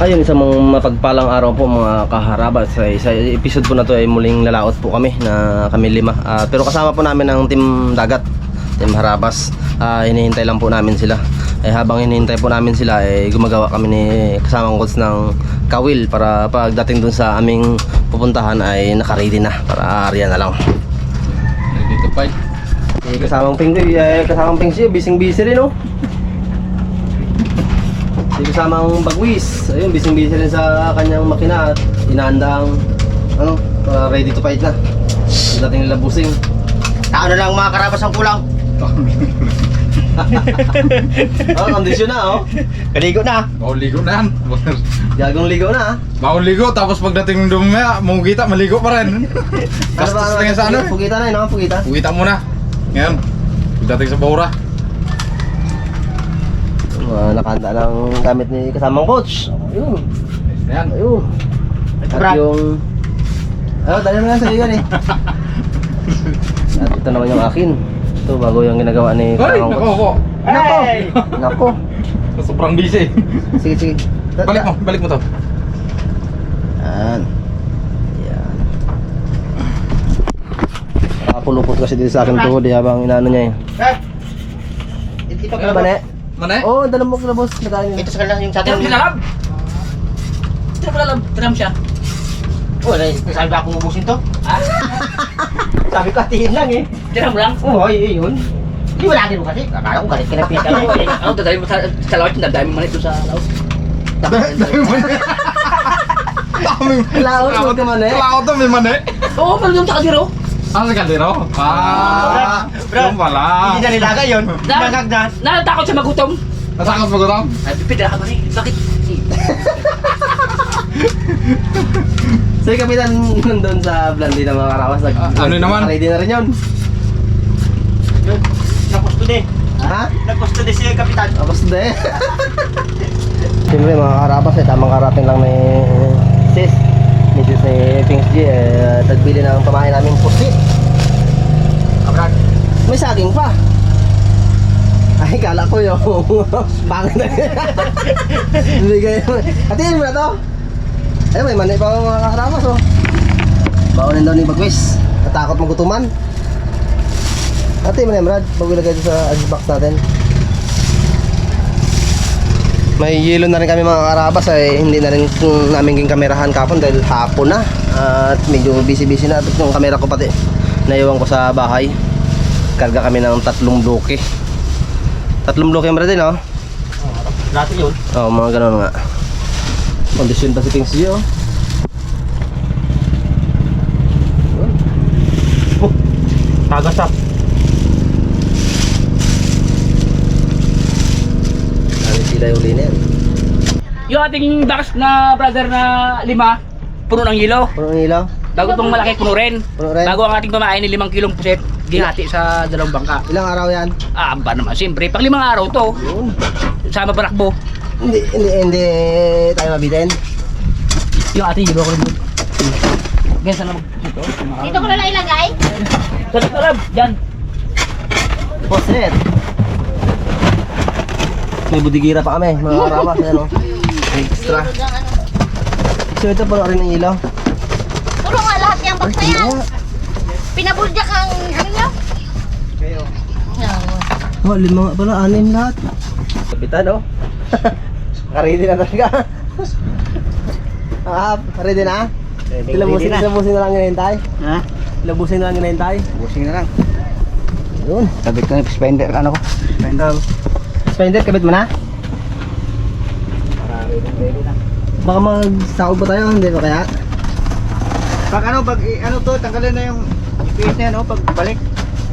Ayun, isang mga mapagpalang araw po mga kaharaba. Sa, sa episode po na to ay muling lalaot po kami na kami lima. Ah, pero kasama po namin ang team dagat, team harabas. Ah, hinihintay lang po namin sila. Eh habang hinihintay po namin sila, eh gumagawa kami ni kasamang coach ng kawil para pagdating dun sa aming pupuntahan ay nakaready na para area na lang. Ready to fight. Eh, kasamang pinggoy, eh, kasamang pingsi, bising busy rin oh. Si kasamang bagwis, ayun, bising busy rin sa kanyang makina at inaanda ang, ano, para ready to fight na. Dating nila busing. Tao na lang mga karabas ang kulang. Oh, kondisyon na oh. Kaligo na. Bawal ligo na. Gagong ligaw na ah. Bawal ligo, tapos pagdating ng dumaya, mungkita, maligo pa rin. Gastos lang yan sa ano. Pugita na, yun ako, pugita. Mungkita muna. Ngayon, pagdating sa Baura. Uh, nakahanda ng gamit ni kasamang coach. Ayun, Ayan. ayun. At yung... Ano, dali mo lang sa iyo yan eh. At ito naman yung akin. Ito, bago yung ginagawa ni kasamang nako coach. ko. Nako! Nako! Sobrang busy. Sige, sige. Balik mo, balik mo to. Yan. Yan. Nakapulupot kasi dito sa akin tuhod eh, habang inaano niya eh. Ito Ano ba, ne? Mana eh? Oo, oh, dala mo ka na boss. Nagaling Ito sa kanila yung sa atin. tinarap. Tinam pala tinam siya. Wala, sabi ba akong ubusin to? Ah, Sabi ko atiin lang eh. tinam lang. Oo, ay, yun. Hindi wala din mo kasi. Akala ko galit ka na mo. ko, eh, ano dadalhin mo sa sa lawat, dadalhin mo man ito sa lawat. Daming. Laot mo ka man eh. Laot to, may mani. Oo, pero yung sa kadiro. Ah, sa kaldero? Ah, Brad, yung pala. Hindi na nilagay yun. Nagag na. Natatakot siya magutom. Ko to? Ay, pipid ako ni. Bakit? So, yung kapitan nandun sa Blondie ng mga karawas. Nag, Ah, ano naman? Ready na rin yun. Nakusto din. Ha? Nakusto din siya, Kapitan. Tapos de. Siyempre mga karapas eh, tamang karating lang ni sis. Mrs. ni Pings G eh, tagbili ng pamain namin pusi. Kabrad. May saging pa. Ay, kala ko yung pangit na. Bigay mo. Atiin mo na to. Ay, may mani pa mga karapas oh. Baunin daw ni Bagwis. Natakot magutuman. Atiin mo na yan, Brad. Bago ilagay ito sa ice box natin. May yelo na rin kami mga karabas ay hindi na rin kung namin ging kamerahan kapon dahil hapon na at medyo busy-busy na at yung kamera ko pati naiwan ko sa bahay. Karga kami ng tatlong bloke. Tatlong bloke yung din oh Dati yun. oh mga ganun nga. Kondisyon pa si Pings G oh Tagas up. dami sila yung yan Yung ating dakas na brother na lima, puno ng yelo. puno ng ilaw Bago pang malaki, puno rin. puno rin Bago ang ating pamain ni limang kilong puset, gihati sa dalawang bangka. ilang araw yan Ah, amba naman. Siyempre, pag limang araw to, yun sama barakbo. hindi hindi hindi tayo mabitin Yung ating yelo ko rin doon. Ganyan sana mag... Dito, Dito ko na lang ilagay. Sa sarap, dyan. Poset. May budigira pa kami, mga karabas, ano. Extra. So ito pa rin ng ilaw. Na yan. Pinabulja kang ano niya? Kayo. Oh, lima nga pala, anim lahat. Kapitan, oh. Nakaready na talaga. Ah, ready na? Ilang busin, ilang busin na lang hinahintay? Ha? Ilang busin na lang hinahintay? Busing na lang. Yun. Kabit ko yung spender ano ko. Spender. Spender, kabit mo na? Baka mag-sahog pa tayo, hindi ba kaya? Pag ano, pag ano to, tanggalin na yung GPS na yan, oh, pag balik.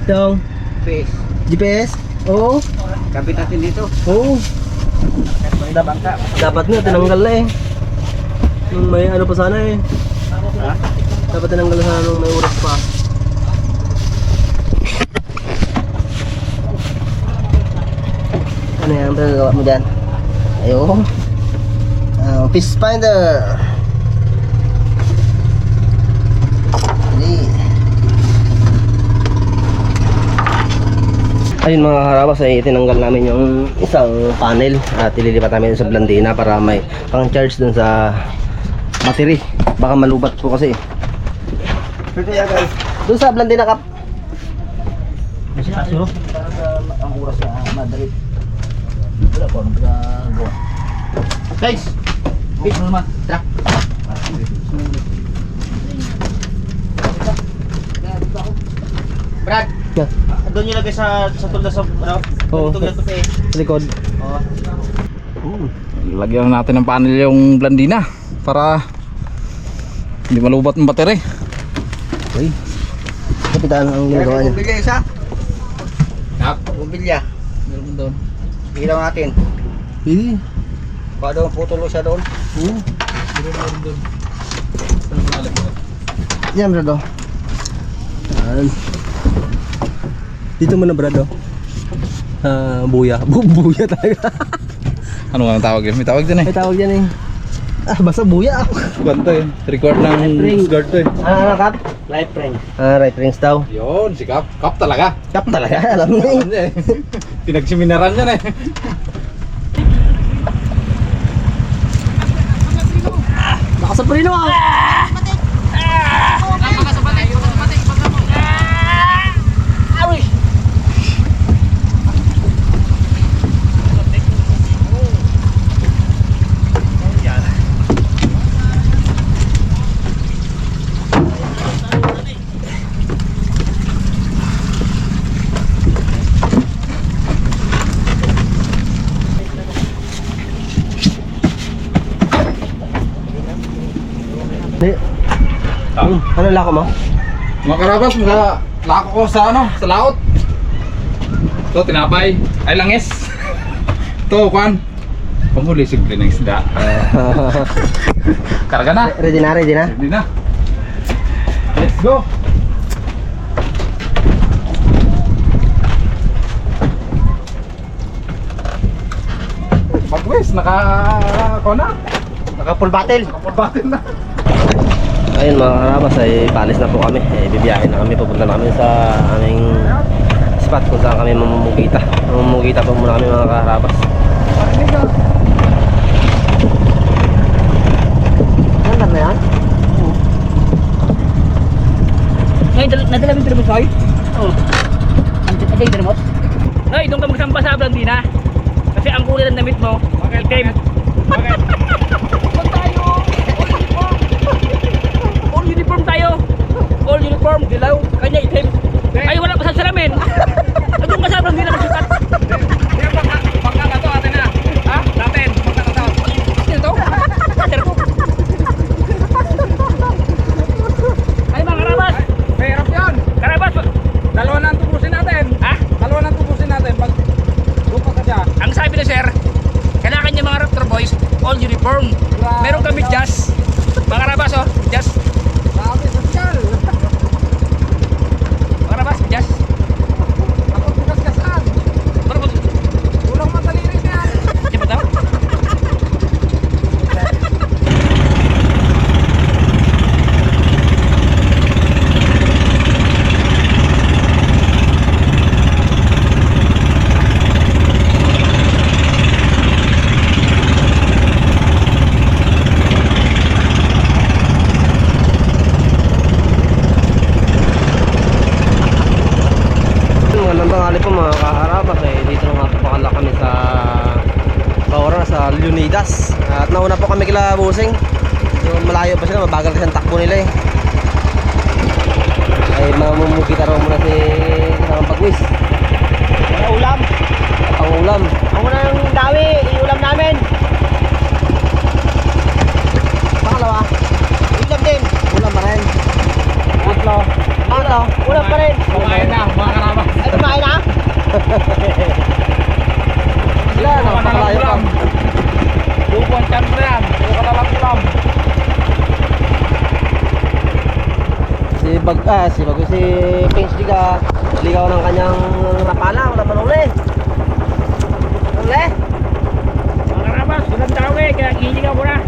Yung GPS. GPS? Oo. Kabit natin dito. Oo. Bangka. Dapat nga, tinanggal na eh. Nung may ano pa sana eh. Ha? Dapat tinanggal sana nung may oras pa. Ano yan? Ano nagawa mo dyan? Ayun. Uh, fish finder. Ayun mga karabas ay tinanggal namin yung isang panel at ililipat namin sa Blandina para may pang charge dun sa battery. Baka malubat po kasi. Pwede yan guys. Dun sa Blandina kap. Ang oras na Madrid. Wala po. Guys! Big naman. Tara. Brad. Doon nyo lagay sa sa tulda sa ano? Oo. Tulda to eh. Sa likod. Oo. Lagyan natin ng panel yung blandina para hindi malubat ng battery. Uy. Kapitan ang ginagawa niya. Bumbilya isa. Kap. Bumbilya. Meron doon. Ilaw natin. Eh. Baka doon, putulo siya doon. Hmm. Yan brado. Yan. Dito mo na brado. Ah, buya. Bu buya talaga. Ano nga ang tawag yun? May tawag din eh. May tawag yan eh. Ah, basta buya. Kwan to eh. Record ng guard to eh. Ah, ano kap? Life ring. Ah, right rings daw. Yun, si Kap. Kap talaga. Kap talaga, alam mo eh. Eh. Pinagsiminaran niya na eh. Baka sa prino ah. Di. Hmm, ano lako mo? Mga karabas, mga lako ko sa ano, sa laot. Ito, tinapay. Ay, langis. Ito, kwan. Panghuli simple ng isda. Karga na. ready na, ready na. Hindi na. Let's go. Bagwes, naka... Ako na. Naka full battle. Nakapabatin na. Ayun mga karabas ay paalis na po kami. Eh, bibiyahin na kami. Pupunta namin sa aming spot kung saan kami mamumugita. Mamumugita po muna kami mga karabas. Ano na yan? Ngayon, dal- nadala mo yung remote, Noy? Oo. Andiyan andiyan yung remote? Noy, doon ka magsampa sa Blandina. Kasi ang kulay ng damit mo, itim. Bakit? Liga ligaw ng kanyang napala wala pa uli uli Mga karabas, walang dawi, kaya hihiligaw ko na.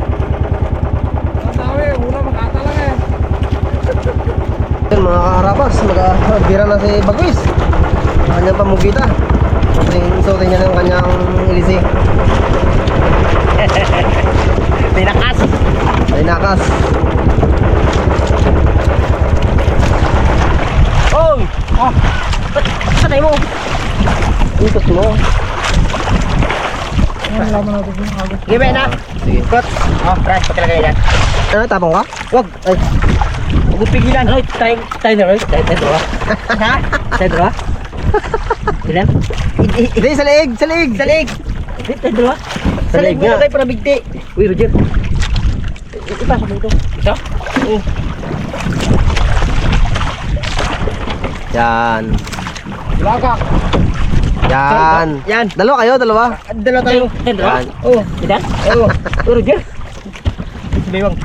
Ang dawi, ulam makata lang eh. Mga kaharabas, mag-bira na si Bagwis. Kanyang pamugita. Suotin niya ng kanyang ilisi. Tinakas. Ay nakas. Oh! Sanay mo. Ikot mo. Give na. Sige. Kot. Oh, price pa talaga yan. Ano, tapong ka? Wag. Ay. Huwag pigilan. Hoy, tayo, tayo na, Roy. Tayo, tayo. Ha? Tayo, dalawa. Ilan? Hindi, sa leeg, sa leeg. Sa leg. Tayo, tayo, dalawa. Sa leg mo na kayo para bigti. Uy, Roger. Ipasok mo ito. Isa? Oo. Yan. Ilagak. Yan. Yan. Dalawa kayo, dalawa. Dalawa tayo. Dalawa. Ilan? Oo. Oo, Roger. Biwang.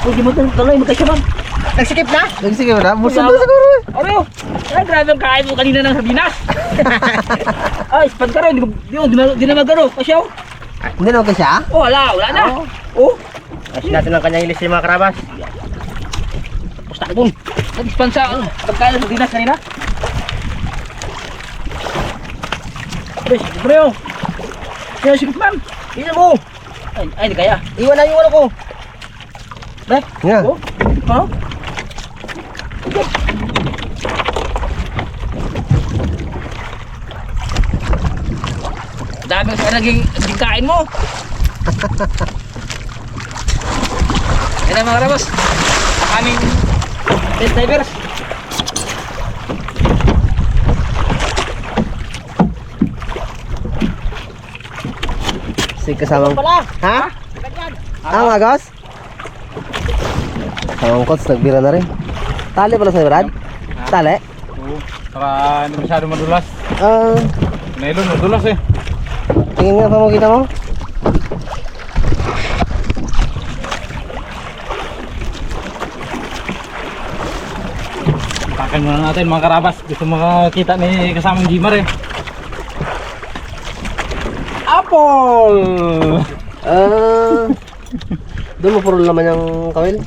Uy, di mo ito tuloy, magkasya bang? Nagsikip na? Nagsige mo na? Busog na siguro eh. Ano? Ay, grabe ang kain mo kanina ng sardinas. Ay, spad ka rin. Di, di, di, di na magano. Kasi oh. Hindi naman kasi ah. Oh, wala. Wala na. Oh. Kasi natin ang kanyang ilis yung mga karabas. Tapos takbon. Nag-dispensa. Ano? Pagkain ng sardinas kanina. Ay, bro. Kaya sikip man. Tingnan mo! Ay, ay, di kaya. Iwan na yung ano ko! Dek. Nga. Oh. Ano? Dami sa naging naging kain mo. Yan ang mga rabas. Aming test divers. Si kasamang... Ha? Ah, magos? Kasamang kots, nagbira na rin. Tali pala sa'yo, Brad? Tali? Oo. Para hindi masyado madulas. Ah, Nylon, madulas eh. tingin nga pamukita mo. Takan muna natin mga karabas. Gusto makakita ni kasamang Jimar eh. Apple! Ah, doon mo puro laman yung kawil.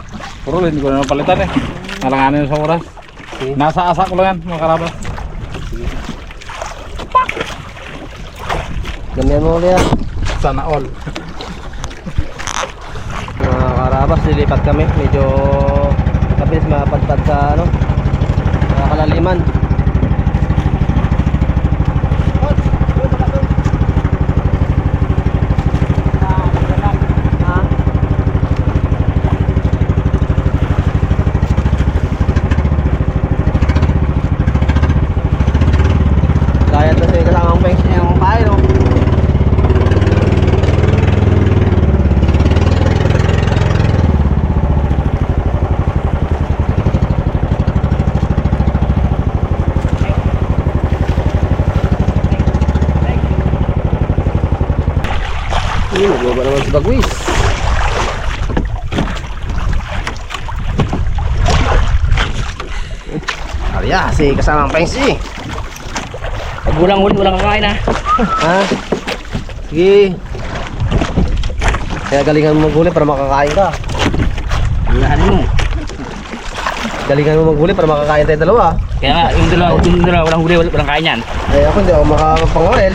Puro hindi ko na napalitan eh. Nalanganin sa oras. Sige. Nasa asa ko lang yan mga karabas. Ganyan mo ulit. Sana all. Mga karabas, lilipat kami. Medyo kabilis mapadpad sa ano, kalaliman. Gayat na siya kasamang pengs niya yung pahay, no? Yun, nagbaba naman si Bagwis. Arya, si kasamang pensi. Pag walang huli, walang kakain ha. Ha? Sige. Kaya galingan mo maghuli para makakain ka. Wala mo. Galingan mo maghuli para makakain tayo dalawa. Kaya nga, yung dalawa, yung dalawa, walang huli, walang kain yan. Eh ako hindi ako makapangawel.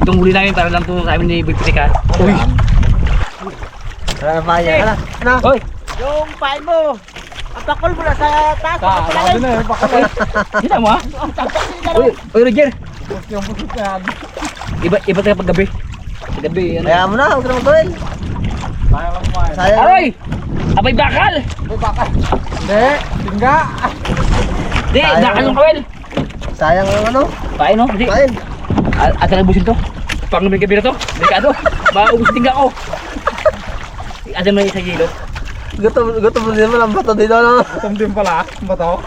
Itong huli namin para lang to sa amin ni Bipitika. Uy. Ano na pa niya? Ano? Ano? Hoy! Yung pain mo! Ang takol mo na sa taas! Sa, sabi na eh. Pakapal. Kita mo ha? Uy, uy Roger! Yung pusot na yan. Iba, iba tayo pag gabi. Pag gabi, ano? Kaya mo na, huwag ka na magawel. Sayang lang kumain. Aroy! Abay bakal! May baka. Hindi. Tingga. Di, Tayo. bakal yung kawel. Sayang ang ano? Pain no? Di. Kain. At nabusin to. Pang may gabi na to. Delikado. Maubos tingga ko. Ada may isa gilo. Gutom, gutom din mo lang bato dito, no? Gutom din pala. Ba to?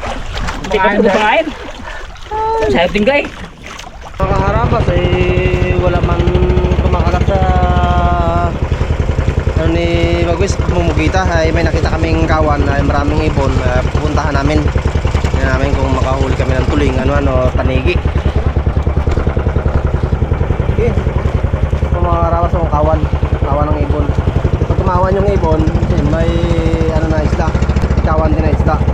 Hindi pa ito pangain. Sayang tingga eh. Mga kaharabas, eh, wala man kumakagat sa ano ni Bagwis, mumugita. Ay, may nakita kaming kawan, ay maraming ibon. Uh, pupuntahan namin. Namin kung makahuli kami ng tuling, ano, ano, tanigi. Mga kaharabas, ang kawan. Kawan ng ibon. Pag kumawan yung ibon, may ano na isla. Kawan din bigat.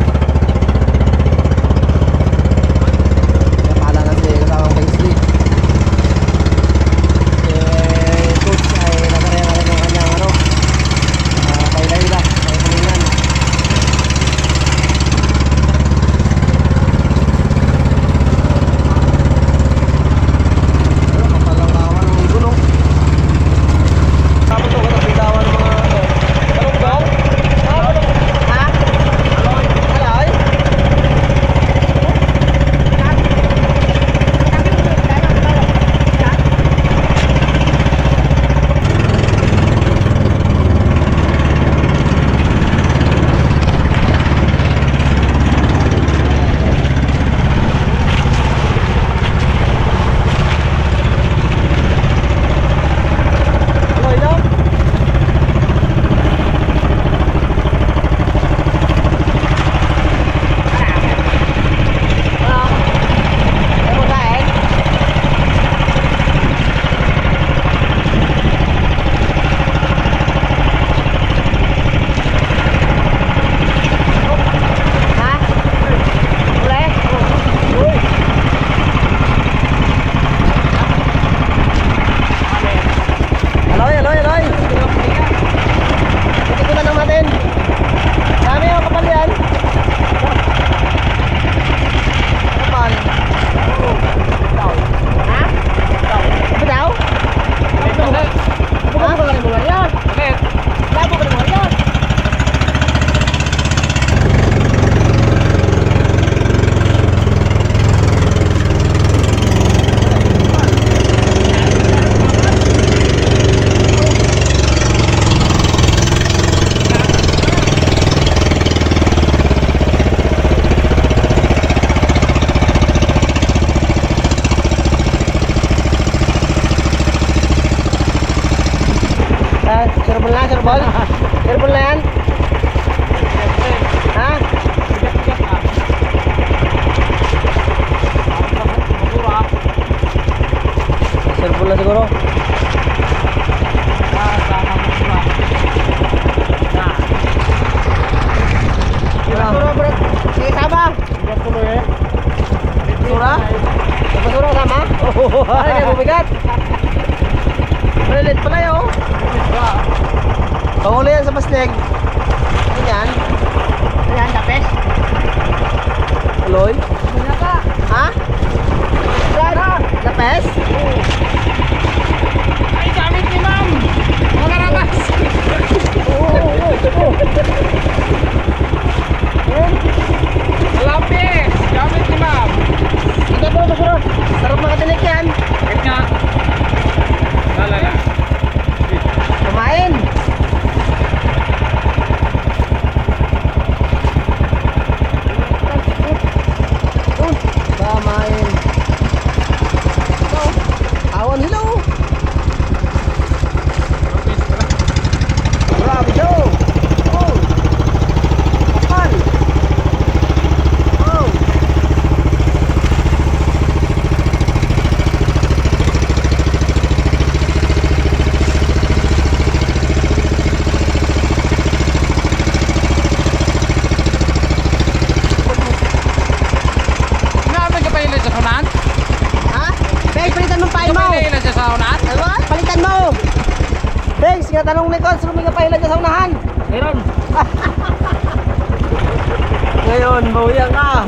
Ngayon, bawian ka.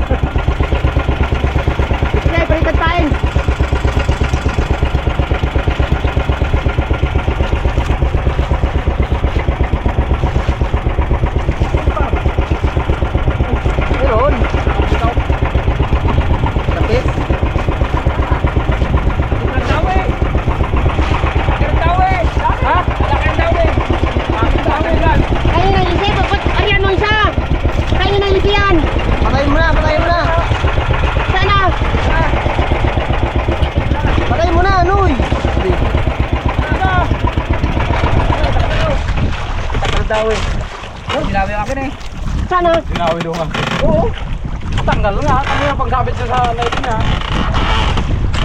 Sige, palitan pain. Meron. Tapis. Ang dawi! Ang dawi! Ha? Ang dawi! Ang dawi lang! Kayo na isi, puput. Ariyan mo isa. Kayo na isi yan. Patayin mo na, patayin mo na. Sana. Patayin mo na, Noy. Sinabi akin eh. Sana. Sinabi doon nga. Oo. Tanggal nga. Kami ang pagsabit sa light na.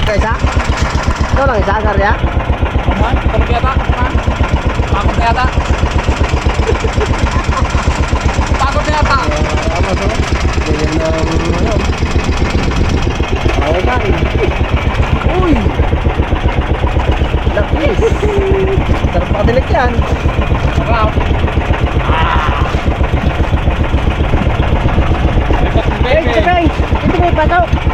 Kaysa? Ito lang isa, Karya. Aman, pagod yata. Pagod na yata. Pagod na yata. Tama to. Ganyan na, ano. Away ka. Uy! Lapis. Sarap makatinik yan. canal. Ah! Vem, vem, vem! Vem,